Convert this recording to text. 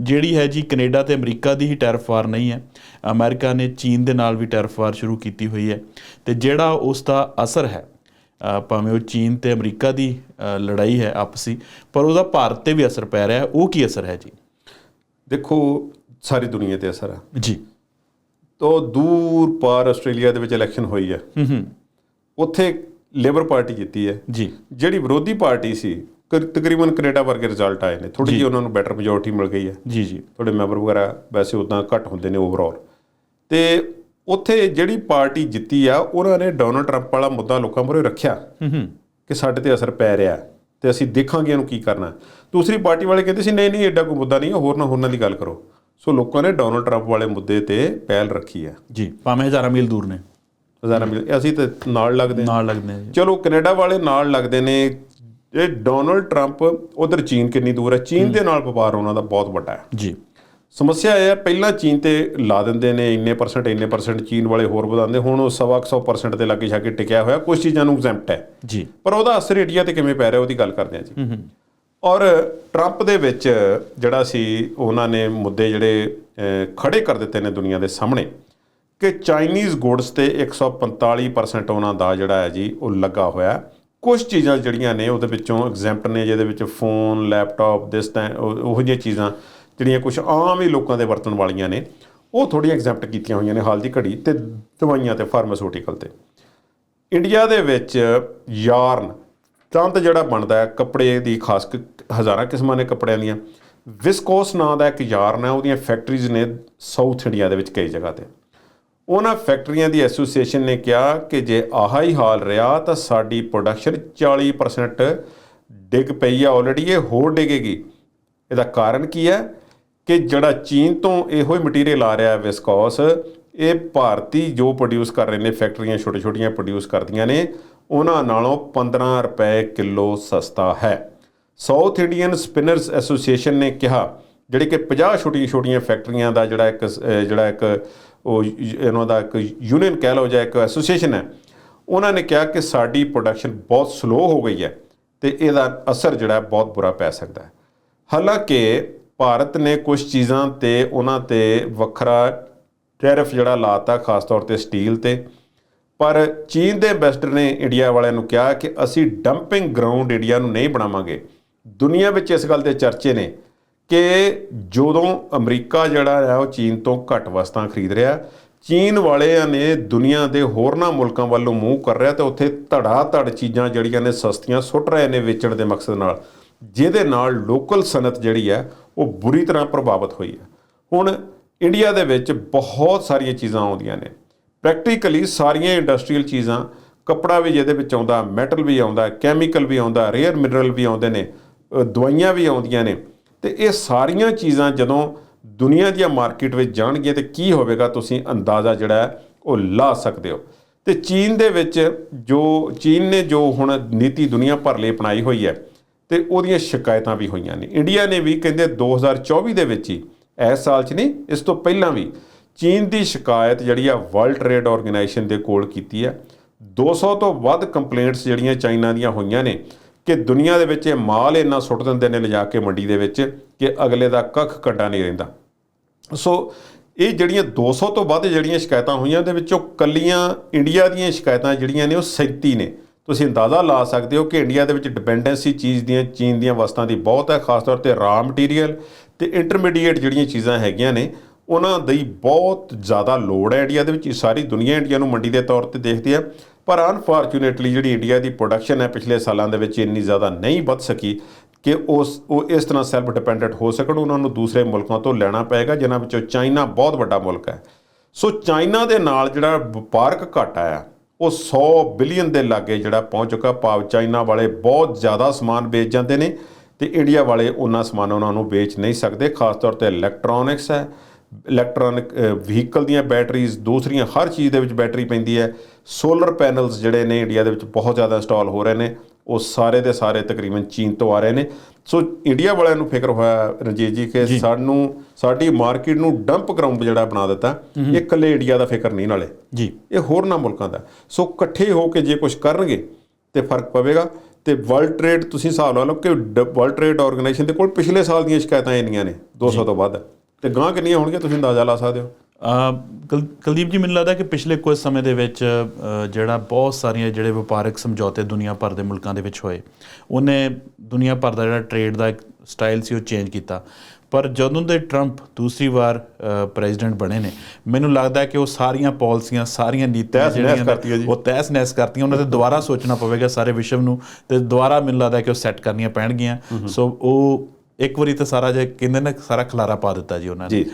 ਜਿਹੜੀ ਹੈ ਜੀ ਕੈਨੇਡਾ ਤੇ ਅਮਰੀਕਾ ਦੀ ਹੀ ਟੈਰਿਫ ਵਾਰ ਨਹੀਂ ਹੈ। ਅਮਰੀਕਾ ਨੇ ਚੀਨ ਦੇ ਨਾਲ ਵੀ ਟੈਰਿਫ ਵਾਰ ਸ਼ੁਰੂ ਕੀਤੀ ਹੋਈ ਹੈ ਤੇ ਜਿਹੜਾ ਉਸ ਦਾ ਅਸਰ ਹੈ ਭਾਵੇਂ ਉਹ ਚੀਨ ਤੇ ਅਮਰੀਕਾ ਦੀ ਲੜਾਈ ਹੈ ਆਪਸੀ ਪਰ ਉਹਦਾ ਭਾਰਤ ਤੇ ਵੀ ਅਸਰ ਪੈ ਰਿਹਾ ਹੈ। ਉਹ ਕੀ ਅਸਰ ਹੈ ਜੀ? ਦੇਖੋ ਸਾਰੀ ਦੁਨੀਆ ਤੇ ਅਸਰ ਹੈ। ਜੀ। ਤੋ ਦੂਰ ਪਾਰ ਆਸਟ੍ਰੇਲੀਆ ਦੇ ਵਿੱਚ ਇਲੈਕਸ਼ਨ ਹੋਈ ਹੈ। ਹੂੰ ਹੂੰ। ਉੱਥੇ ਲੇਬਰ ਪਾਰਟੀ ਜਿੱਤੀ ਹੈ। ਜੀ। ਜਿਹੜੀ ਵਿਰੋਧੀ ਪਾਰਟੀ ਸੀ ਤਕਰੀਬਨ ਕੈਨੇਡਾ ਵਰਗੇ ਰਿਜ਼ਲਟ ਆਏ ਨੇ। ਥੋੜੀ ਜਿਹੀ ਉਹਨਾਂ ਨੂੰ ਬੈਟਰ ਮੈਜੋਰਟੀ ਮਿਲ ਗਈ ਹੈ। ਜੀ ਜੀ। ਥੋੜੇ ਮੈਂਬਰ ਵਗੈਰਾ ਵੈਸੇ ਉਦਾਂ ਘੱਟ ਹੁੰਦੇ ਨੇ ਓਵਰਆਲ ਤੇ ਉੱਥੇ ਜਿਹੜੀ ਪਾਰਟੀ ਜਿੱਤੀ ਆ ਉਹਨਾਂ ਨੇ ਡੋਨਲਡ ਟਰੰਪ ਵਾਲਾ ਮੁੱਦਾ ਲੋਕਾਂ ਮੂਹਰੇ ਰੱਖਿਆ ਹੂੰ ਹੂੰ। ਕਿ ਸਾਡੇ ਤੇ ਅਸਰ ਪੈ ਰਿਹਾ। ਤੇ ਅਸੀਂ ਦੇਖਾਂਗੇ ਇਹਨੂੰ ਕੀ ਕਰਨਾ। ਦੂਸਰੀ ਪਾਰਟੀ ਵਾਲੇ ਕਹਿੰਦੇ ਸੀ ਨਹੀਂ ਨਹੀਂ ਐਡਾ ਕੋਈ ਮੁੱਦਾ ਨਹੀਂ ਹੈ ਹੋਰ ਨਾ ਹੋਰਾਂ ਦੀ ਗੱਲ ਕਰੋ। ਸੋ ਲੋਕਾਂ ਨੇ ਡੋਨਲਡ ਟਰੰਪ ਵਾਲੇ ਮੁੱਦੇ ਤੇ ਪਹਿਲ ਰੱਖੀ ਹੈ। ਜੀ ਭਾਵੇਂ ਹਜ਼ਾਰਾਂ ਮੀਲ ਦੂਰ ਨੇ। ਹਜ਼ਾਰਾਂ ਮਿਲ ਅਸੀਂ ਤੇ ਨਾਲ ਲੱਗਦੇ ਨਾਲ ਲੱਗਦੇ ਚਲੋ ਕੈਨੇਡਾ ਵਾਲੇ ਨਾਲ ਲੱਗਦੇ ਨੇ ਇਹ ਡੋਨਲਡ ਟਰੰਪ ਉਧਰ ਚੀਨ ਕਿੰਨੀ ਦੂਰ ਹੈ ਚੀਨ ਦੇ ਨਾਲ ਵਪਾਰ ਉਹਨਾਂ ਦਾ ਬਹੁਤ ਵੱਡਾ ਹੈ। ਜੀ। ਸਮੱਸਿਆ ਇਹ ਹੈ ਪਹਿਲਾਂ ਚੀਨ ਤੇ ਲਾ ਦਿੰਦੇ ਨੇ ਇੰਨੇ ਪਰਸੈਂਟ ਇੰਨੇ ਪਰਸੈਂਟ ਚੀਨ ਵਾਲੇ ਹੋਰ ਵਧਾਉਂਦੇ ਹੁਣ ਉਹ ਸਵਾ ਕੁ ਸੌ ਪਰਸੈਂਟ ਤੇ ਲੱਗੇ ਛਾਕੇ ਟਿਕਿਆ ਹੋਇਆ ਕੁਝ ਚੀਜ਼ਾਂ ਨੂੰ ਐਗਜ਼ੈਂਪਟ ਹੈ। ਜੀ। ਪਰ ਉਹਦਾ ਅਸਰ ਇੰਡੀਆ ਤੇ ਕਿਵੇਂ ਪੈ ਰਿਹਾ ਉਹਦੀ ਗੱਲ ਕਰਦੇ ਹਾਂ ਜੀ। ਹੂੰ ਹੂੰ। ਔਰ ਟਰੰਪ ਦੇ ਵਿੱਚ ਜਿਹੜਾ ਸੀ ਉਹਨਾਂ ਨੇ ਮੁੱਦੇ ਜਿਹੜੇ ਖੜੇ ਕਰ ਦਿੱਤੇ ਨੇ ਦੁਨੀਆ ਦੇ ਸਾਹਮਣੇ ਕਿ ਚਾਈਨੀਜ਼ ਗੁੱਡਸ ਤੇ 145% ਉਹਨਾਂ ਦਾ ਜਿਹੜਾ ਹੈ ਜੀ ਉਹ ਲੱਗਾ ਹੋਇਆ ਕੁਝ ਚੀਜ਼ਾਂ ਜਿਹੜੀਆਂ ਨੇ ਉਹਦੇ ਵਿੱਚੋਂ ਐਗਜ਼ੈਂਪਟ ਨੇ, ਜਿਹਦੇ ਵਿੱਚ ਫੋਨ ਲੈਪਟਾਪ ਦਿਸ ਤਾਂ ਉਹ ਜਿਹੀਆਂ ਚੀਜ਼ਾਂ ਜਿਹੜੀਆਂ ਕੁਝ ਆਮ ਹੀ ਲੋਕਾਂ ਦੇ ਵਰਤਣ ਵਾਲੀਆਂ ਨੇ, ਉਹ ਥੋੜ੍ਹੀਆਂ ਐਗਜ਼ੈਂਪਟ ਕੀਤੀਆਂ ਹੋਈਆਂ ਨੇ ਹਾਲ ਦੀ ਘੜੀ ਤੇ ਦਵਾਈਆਂ ਤੇ ਫਾਰਮਾਸਿਊਟੀਕਲ ਤੇ। ਇੰਡੀਆ ਦੇ ਵਿੱਚ ਯਾਰਨ ਤੰਤ ਜਿਹੜਾ ਬਣਦਾ ਹੈ, ਕੱਪੜੇ ਦੀ ਖਾਸ ਹਜ਼ਾਰਾਂ ਕਿਸਮਾਂ ਨੇ ਕੱਪੜਿਆਂ ਦੀਆਂ। ਵਿਸਕੋਸ ਨਾਂ ਦਾ ਇੱਕ ਯਾਰਨ ਹੈ, ਉਹਦੀਆਂ ਫੈਕਟਰੀਜ਼ ਨੇ ਸਾਊਥ ਇੰਡੀਆ ਦੇ ਵਿੱਚ ਕਈ ਜਗ੍ਹਾ ਤੇ। ਉਹਨਾਂ ਫੈਕਟਰੀਆਂ ਦੀ ਐਸੋਸੀਏਸ਼ਨ ਨੇ ਕਿਹਾ ਕਿ ਜੇ ਆਹਾ ਹੀ ਹਾਲ ਰਿਹਾ ਤਾਂ ਸਾਡੀ ਪ੍ਰੋਡਕਸ਼ਨ 40% ਡਿੱਗ ਪਈ ਆ ਆਲਰੇਡੀ ਇਹ ਹੋਰ ਡਿੱਗੇਗੀ। ਇਹਦਾ ਕਾਰਨ ਕੀ ਹੈ ਕਿ ਜਿਹੜਾ ਚੀਨ ਤੋਂ ਇਹੋ ਹੀ ਮਟੀਰੀਅਲ ਆ ਰਿਹਾ ਹੈ ਵਿਸਕੋਸ ਇਹ ਭਾਰਤੀ ਜੋ ਪ੍ਰੋਡਿਊਸ ਕਰ ਰਹੇ ਨੇ, ਫੈਕਟਰੀਆਂ ਛੋਟੇ ਛੋਟੀਆਂ ਪ੍ਰੋਡਿਊਸ ਕਰਦੀਆਂ ਨੇ, ਉਹਨਾਂ ਨਾਲੋਂ 15 ਰੁਪਏ ਕਿਲੋ ਸਸਤਾ ਹੈ। ਸਾਊਥ ਇੰਡੀਅਨ ਸਪਿਨਰਸ ਐਸੋਸੀਏਸ਼ਨ ਨੇ ਕਿਹਾ, ਜਿਹੜੇ ਕਿ 50 ਛੋਟੀਆਂ ਛੋਟੀਆਂ ਫੈਕਟਰੀਆਂ ਦਾ ਜਿਹੜਾ ਇੱਕ ਜਿਹੜਾ ਇੱਕ ਉਹ ਯ- ਇਹਨਾਂ ਦਾ ਇੱਕ ਯੂਨੀਅਨ ਕਹਿ ਲਓ ਜਾਂ ਇੱਕ ਐਸੋਸੀਏਸ਼ਨ ਹੈ, ਉਹਨਾਂ ਨੇ ਕਿਹਾ ਕਿ ਸਾਡੀ ਪ੍ਰੋਡਕਸ਼ਨ ਬਹੁਤ ਸਲੋ ਹੋ ਗਈ ਹੈ ਤੇ ਇਹਦਾ ਅਸਰ ਜਿਹੜਾ ਬਹੁਤ ਬੁਰਾ ਪੈ ਸਕਦਾ ਹੈ। ਹਾਲਾਂਕਿ ਭਾਰਤ ਨੇ ਕੁਝ ਚੀਜ਼ਾਂ ਤੇ ਉਹਨਾਂ ਤੇ ਵੱਖਰਾ ਟੈਰਿਫ ਜਿਹੜਾ ਲਾਤਾ, ਖਾਸ ਤੌਰ ਤੇ ਸਟੀਲ ਤੇ, ਪਰ ਚੀਨ ਦੇ ਐਮਬੈਸਡਰ ਨੇ ਇੰਡੀਆ ਵਾਲਿਆਂ ਨੂੰ ਕਿਹਾ ਕਿ ਅਸੀਂ ਡੰਪਿੰਗ ਗਰਾਊਂਡ ਇੰਡੀਆ ਨੂੰ ਨਹੀਂ ਬਣਾਵਾਂਗੇ। ਦੁਨੀਆ ਵਿੱਚ ਇਸ ਗੱਲ ਦੇ ਚਰਚੇ ਨੇ ਕਿ ਜਦੋਂ ਅਮਰੀਕਾ ਜਿਹੜਾ ਆ ਉਹ ਚੀਨ ਤੋਂ ਘੱਟ ਵਸਤਾਂ ਖਰੀਦ ਰਿਹਾ, ਚੀਨ ਵਾਲਿਆਂ ਨੇ ਦੁਨੀਆ ਦੇ ਹੋਰਨਾਂ ਮੁਲਕਾਂ ਵੱਲੋਂ ਮੂੰਹ ਕਰ ਰਿਹਾ ਤੇ ਉੱਥੇ ਧੜਾ ਧੜ ਚੀਜ਼ਾਂ ਜਿਹੜੀਆਂ ਨੇ ਸਸਤੀਆਂ ਸੁੱਟ ਰਹੇ ਨੇ ਵੇਚਣ ਦੇ ਮਕਸਦ ਨਾਲ। ਜਿਹਦੇ ਨਾਲ ਲੋਕਲ ਸਨਅਤ ਜਿਹੜੀ ਹੈ, ਉਹ ਬੁਰੀ ਤਰ੍ਹਾਂ ਪ੍ਰਭਾਵਿਤ ਹੋਈ ਹੈ। ਹੁਣ ਇੰਡੀਆ ਦੇ ਵਿੱਚ ਬਹੁਤ ਸਾਰੀਆਂ ਚੀਜ਼ਾਂ ਆਉਂਦੀਆਂ ਨੇ। ਪ੍ਰੈਕਟੀਕਲੀ ਸਾਰੀਆਂ ਇੰਡਸਟਰੀਅਲ ਚੀਜ਼ਾਂ, ਕੱਪੜਾ ਵੀ ਜਿਹਦੇ ਵਿੱਚ ਆਉਂਦਾ, ਮੈਟਲ ਵੀ ਆਉਂਦਾ, ਕੈਮੀਕਲ ਵੀ ਆਉਂਦਾ, ਰੇਅਰ ਮਿਨਰਲ ਵੀ ਆਉਂਦੇ ਨੇ ਦਵਾਈਆਂ ਵੀ ਆਉਂਦੀਆਂ ਨੇ। ਤੇ ਇਹ ਸਾਰੀਆਂ ਚੀਜ਼ਾਂ ਜਦੋਂ ਦੁਨੀਆ ਦੀਆਂ ਮਾਰਕੀਟ ਵਿੱਚ ਜਾਣਗੀਆਂ ਤੇ ਕੀ ਹੋਵੇਗਾ, ਤੁਸੀਂ ਅੰਦਾਜ਼ਾ ਜਿਹੜਾ ਉਹ ਲਾ ਸਕਦੇ ਹੋ। ਤੇ ਚੀਨ ਦੇ ਵਿੱਚ ਜੋ, ਚੀਨ ਨੇ ਜੋ ਹੁਣ ਨੀਤੀ ਦੁਨੀਆ ਭਰ ਲਈ ਅਪਣਾਈ ਹੋਈ ਹੈ ਤੇ ਉਹਦੀਆਂ ਸ਼ਿਕਾਇਤਾਂ ਵੀ ਹੋਈਆਂ ਨੇ। ਇੰਡੀਆ ਨੇ ਵੀ ਕਹਿੰਦੇ 2024 ਦੇ ਵਿੱਚ ਹੀ, ਇਸ ਸਾਲ 'ਚ ਨਹੀਂ, ਇਸ ਤੋਂ ਪਹਿਲਾਂ ਵੀ ਚੀਨ ਦੀ ਸ਼ਿਕਾਇਤ ਜਿਹੜੀ ਆ ਵਰਲਡ ਟ੍ਰੇਡ ਆਰਗੇਨਾਈਜੇਸ਼ਨ ਦੇ ਕੋਲ ਕੀਤੀ ਹੈ। 200 ਤੋਂ ਵੱਧ ਕੰਪਲੇਂਟਸ ਜਿਹੜੀਆਂ ਚਾਈਨਾ ਦੀਆਂ ਹੋਈਆਂ ਨੇ ਕਿ ਦੁਨੀਆ ਦੇ ਵਿੱਚ ਇਹ ਮਾਲ ਇੰਨਾ ਸੁੱਟ ਦਿੰਦੇ ਨੇ ਲਿਜਾ ਕੇ ਮੰਡੀ ਦੇ ਵਿੱਚ ਕਿ ਅਗਲੇ ਦਾ ਕੱਖ ਕੱਟਾ ਨਹੀਂ ਰਹਿੰਦਾ। ਸੋ ਇਹ ਜਿਹੜੀਆਂ 200 ਤੋਂ ਵੱਧ ਜਿਹੜੀਆਂ ਸ਼ਿਕਾਇਤਾਂ ਹੋਈਆਂ, ਉਹਦੇ ਵਿੱਚੋਂ ਕੱਲੀਆਂ ਇੰਡੀਆ ਦੀਆਂ ਸ਼ਿਕਾਇਤਾਂ ਜਿਹੜੀਆਂ ਨੇ, ਉਹ 37 ਨੇ। ਤੁਸੀਂ ਅੰਦਾਜ਼ਾ ਲਾ ਸਕਦੇ ਹੋ ਕਿ ਇੰਡੀਆ ਦੇ ਵਿੱਚ ਡਿਪੈਂਡੈਂਸੀ ਚੀਜ਼ ਦੀਆਂ, ਚੀਨ ਦੀਆਂ ਵਸਤਾਂ ਦੀ ਬਹੁਤ ਹੈ, ਖਾਸ ਤੌਰ ਤੇ ਰਾ ਮਟੀਰੀਅਲ ਤੇ ਇੰਟਰਮੀਡੀਏਟ ਜਿਹੜੀਆਂ ਚੀਜ਼ਾਂ ਹੈਗੀਆਂ ਨੇ, ਉਹਨਾਂ ਦੀ ਬਹੁਤ ਜ਼ਿਆਦਾ ਲੋੜ ਹੈ ਇੰਡੀਆ ਦੇ ਵਿੱਚ। ਇਹ ਸਾਰੀ ਦੁਨੀਆ ਇੰਡੀਆ ਨੂੰ ਮੰਡੀ ਦੇ ਤੌਰ ਤੇ ਦੇਖਦੀ ਹੈ। ਪਰ ਅਨਫੋਰਚੂਨੇਟਲੀ ਜਿਹੜੀ ਇੰਡੀਆ ਦੀ ਪ੍ਰੋਡਕਸ਼ਨ ਹੈ ਪਿਛਲੇ ਸਾਲਾਂ ਦੇ ਵਿੱਚ ਇੰਨੀ ਜ਼ਿਆਦਾ ਨਹੀਂ ਵੱਧ ਸਕੀ ਕਿ ਉਸ ਉਹ ਇਸ ਤਰ੍ਹਾਂ ਸੈਲਫ ਡਿਪੈਂਡੈਂਟ ਹੋ ਸਕਣ, ਉਹਨਾਂ ਨੂੰ ਦੂਸਰੇ ਮੁਲਕਾਂ ਤੋਂ ਲੈਣਾ ਪਏਗਾ, ਜਿਨ੍ਹਾਂ ਵਿੱਚੋਂ ਚਾਈਨਾ ਬਹੁਤ ਵੱਡਾ ਮੁਲਕ ਹੈ। ਸੋ ਚਾਈਨਾ ਦੇ ਨਾਲ ਜਿਹੜਾ ਵਪਾਰਕ ਘਾਟਾ ਆ, ਉਹ 100 ਬਿਲੀਅਨ ਦੇ ਲਾਗੇ ਜਿਹੜਾ ਪਹੁੰਚ ਚੁੱਕਾ। ਭਾਵ ਚਾਈਨਾ ਵਾਲੇ ਬਹੁਤ ਜ਼ਿਆਦਾ ਸਮਾਨ ਵੇਚ ਜਾਂਦੇ ਨੇ ਤੇ ਇੰਡੀਆ ਵਾਲੇ ਉਹਨਾਂ ਸਮਾਨ ਉਹਨਾਂ ਨੂੰ ਵੇਚ ਨਹੀਂ ਸਕਦੇ, ਖਾਸ ਤੌਰ ਤੇ ਇਲੈਕਟ੍ਰੋਨਿਕਸ ਹੈ। ਇਲੈਕਟ੍ਰੋਨਿਕ ਵਹੀਕਲ ਦੀਆਂ ਬੈਟਰੀਜ਼ ਦੂਸਰੀਆਂ ਹਰ ਚੀਜ਼ ਦੇ ਵਿੱਚ ਬੈਟਰੀ ਪੈਂਦੀ ਹੈ। ਸੋਲਰ ਪੈਨਲਸ ਜਿਹੜੇ ਨੇ ਇੰਡੀਆ ਦੇ ਵਿੱਚ ਬਹੁਤ ਜ਼ਿਆਦਾ ਇੰਸਟਾਲ ਹੋ ਰਹੇ ਨੇ। ਉਹ ਸਾਰੇ ਦੇ ਸਾਰੇ ਤਕਰੀਬਨ ਚੀਨ ਤੋਂ ਆ ਰਹੇ ਨੇ। ਸੋ ਇੰਡੀਆ ਵਾਲਿਆਂ ਨੂੰ ਫਿਕਰ ਹੋਇਆ ਰਣਜੀਤ ਜੀ ਕਿ ਸਾਨੂੰ ਸਾਡੀ ਮਾਰਕੀਟ ਨੂੰ ਡੰਪ ਗਰਾਊਂਡ ਜਿਹੜਾ ਬਣਾ ਦਿੱਤਾ ਇਹ ਇਕੱਲੇ ਇੰਡੀਆ ਦਾ ਫਿਕਰ ਨਹੀਂ ਨਾਲੇ। ਜੀ। ਇਹ ਹੋਰਨਾਂ ਮੁਲਕਾਂ ਦਾ। ਸੋ ਇਕੱਠੇ ਹੋ ਕੇ ਜੇ ਕੁਝ ਕਰਨਗੇ ਤੇ ਫ਼ਰਕ ਪਵੇਗਾ। ਤੇ ਵਰਲਡ ਟ੍ਰੇਡ ਤੁਸੀਂ ਹਿਸਾਬ ਲਾ ਲਓ ਕਿ ਵਰਲਡ ਟ੍ਰੇਡ ਆਰਗੇਨਾਈਜੇਸ਼ਨ ਦੇ ਕੋਲ ਪਿਛਲੇ ਸਾਲ ਦੀਆਂ ਸ਼ਿਕਾਇਤਾਂ ਇੰਨੀਆਂ ਨੇ 200 ਤੋਂ ਵੱਧ। ਤੇ ਗਾਂ ਕਿੰਨੀਆਂ ਹੋਣਗੀਆਂ ਤੁਸੀਂ ਅੰਦਾਜ਼ਾ ਲਾ ਸਕਦੇ ਹੋ? ਕੁਲਦੀਪ ਜੀ ਮੈਨੂੰ ਲੱਗਦਾ ਕਿ ਪਿਛਲੇ ਕੁਝ ਸਮੇਂ ਦੇ ਵਿੱਚ ਜਿਹੜਾ ਬਹੁਤ ਸਾਰੀਆਂ ਜਿਹੜੇ ਵਪਾਰਕ ਸਮਝੌਤੇ ਦੁਨੀਆ ਭਰ ਦੇ ਮੁਲਕਾਂ ਦੇ ਵਿੱਚ ਹੋਏ ਉਹਨੇ ਦੁਨੀਆ ਭਰ ਦਾ ਜਿਹੜਾ ਟ੍ਰੇਡ ਦਾ ਇੱਕ ਸਟਾਈਲ ਸੀ ਉਹ ਚੇਂਜ ਕੀਤਾ। ਪਰ ਜਦੋਂ ਦੇ ਟਰੰਪ ਦੂਸਰੀ ਵਾਰ ਪ੍ਰੈਜ਼ੀਡੈਂਟ ਬਣੇ ਨੇ ਮੈਨੂੰ ਲੱਗਦਾ ਹੈ ਕਿ ਉਹ ਸਾਰੀਆਂ ਪਾਲਿਸੀਆਂ ਸਾਰੀਆਂ ਨੀਤੀਆਂ ਤਹਿਸ-ਨਹਿਸ ਕਰਤੀਆਂ ਜੀ। ਉਹ ਤਹਿਸ ਨਹਿਸ ਕਰਤੀਆਂ ਉਹਨਾਂ ਤੇ ਦੁਬਾਰਾ ਸੋਚਣਾ ਪਵੇਗਾ ਸਾਰੇ ਵਿਸ਼ਵ ਨੂੰ ਤੇ ਦੁਬਾਰਾ ਮੈਨੂੰ ਲੱਗਦਾ ਕਿ ਉਹ ਸੈੱਟ ਕਰਨੀਆਂ ਪੈਣਗੀਆਂ। ਸੋ ਉਹ ਇੱਕ ਵਾਰੀ ਤਾਂ ਸਾਰਾ ਜੇ ਕਹਿੰਦੇ ਨੇ ਸਾਰਾ ਖਲਾਰਾ ਪਾ ਦਿੱਤਾ ਜੀ ਉਹਨਾਂ ਨੇ।